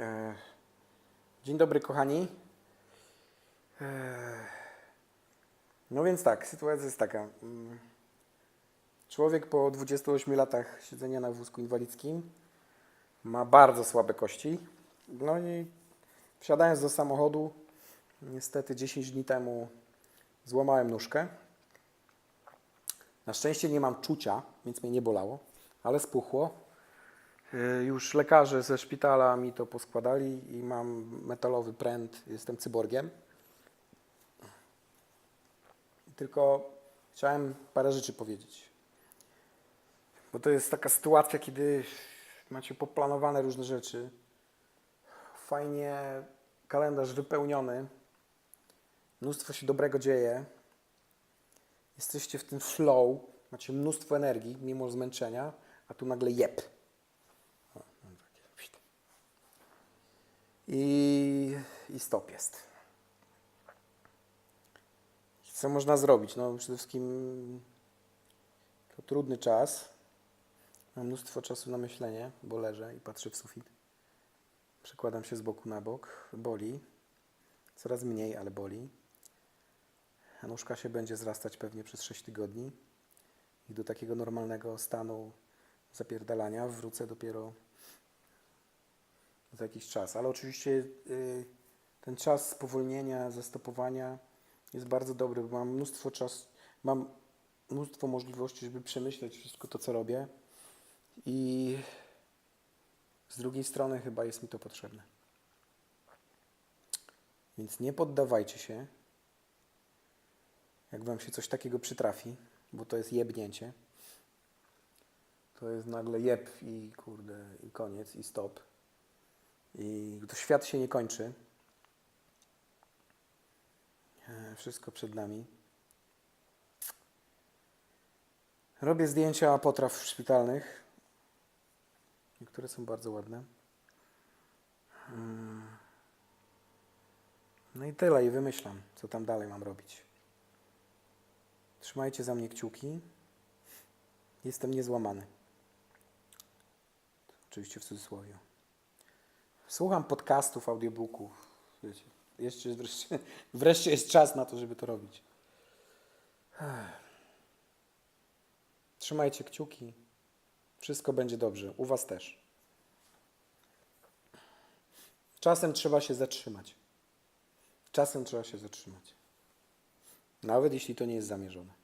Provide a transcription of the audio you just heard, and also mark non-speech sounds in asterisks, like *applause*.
E, Dzień dobry, kochani. E, No więc tak, sytuacja jest taka. Mm, Człowiek po 28 latach siedzenia na wózku inwalidzkim ma bardzo słabe kości. No i wsiadając do samochodu, niestety 10 dni temu złamałem nóżkę. Na szczęście nie mam czucia, więc mnie nie bolało, ale spuchło. Y, Już lekarze ze szpitala mi to poskładali i mam metalowy pręt, jestem cyborgiem. Tylko chciałem parę rzeczy powiedzieć. Bo to jest taka sytuacja, kiedy macie poplanowane różne rzeczy. Fajnie kalendarz wypełniony. Mnóstwo się dobrego dzieje. Jesteście w tym flow, macie mnóstwo energii mimo zmęczenia, a tu nagle jeb. I, I stop jest. Co można zrobić? No przede wszystkim to trudny czas. Mam mnóstwo czasu na myślenie, bo leżę i patrzę w sufit. Przekładam się z boku na bok. Boli. Coraz mniej, ale boli. A nóżka się będzie zrastać pewnie przez 6 tygodni. I do takiego normalnego stanu zapierdalania wrócę dopiero za jakiś czas. Ale oczywiście y, ten czas spowolnienia, zastopowania jest bardzo dobry, bo mam mnóstwo czasu, mam mnóstwo możliwości, żeby przemyśleć wszystko to, co robię. I z drugiej strony chyba jest mi to potrzebne. Więc nie poddawajcie się, jak wam się coś takiego przytrafi, bo to jest jebnięcie. To jest nagle jeb i kurde, i koniec, i stop. I to świat się nie kończy. E, Wszystko przed nami. Robię zdjęcia potraw szpitalnych. Niektóre są bardzo ładne. Mm. No i tyle, i wymyślam, co tam dalej mam robić. Trzymajcie za mnie kciuki. Jestem niezłamany. Oczywiście w cudzysłowie. Słucham podcastów, audiobooków. Wiecie, jeszcze wreszcie, *laughs* wreszcie jest czas na to, żeby to robić. *sighs* Trzymajcie kciuki. Wszystko będzie dobrze. U Was też. Czasem trzeba się zatrzymać. Czasem trzeba się zatrzymać. Nawet jeśli to nie jest zamierzone.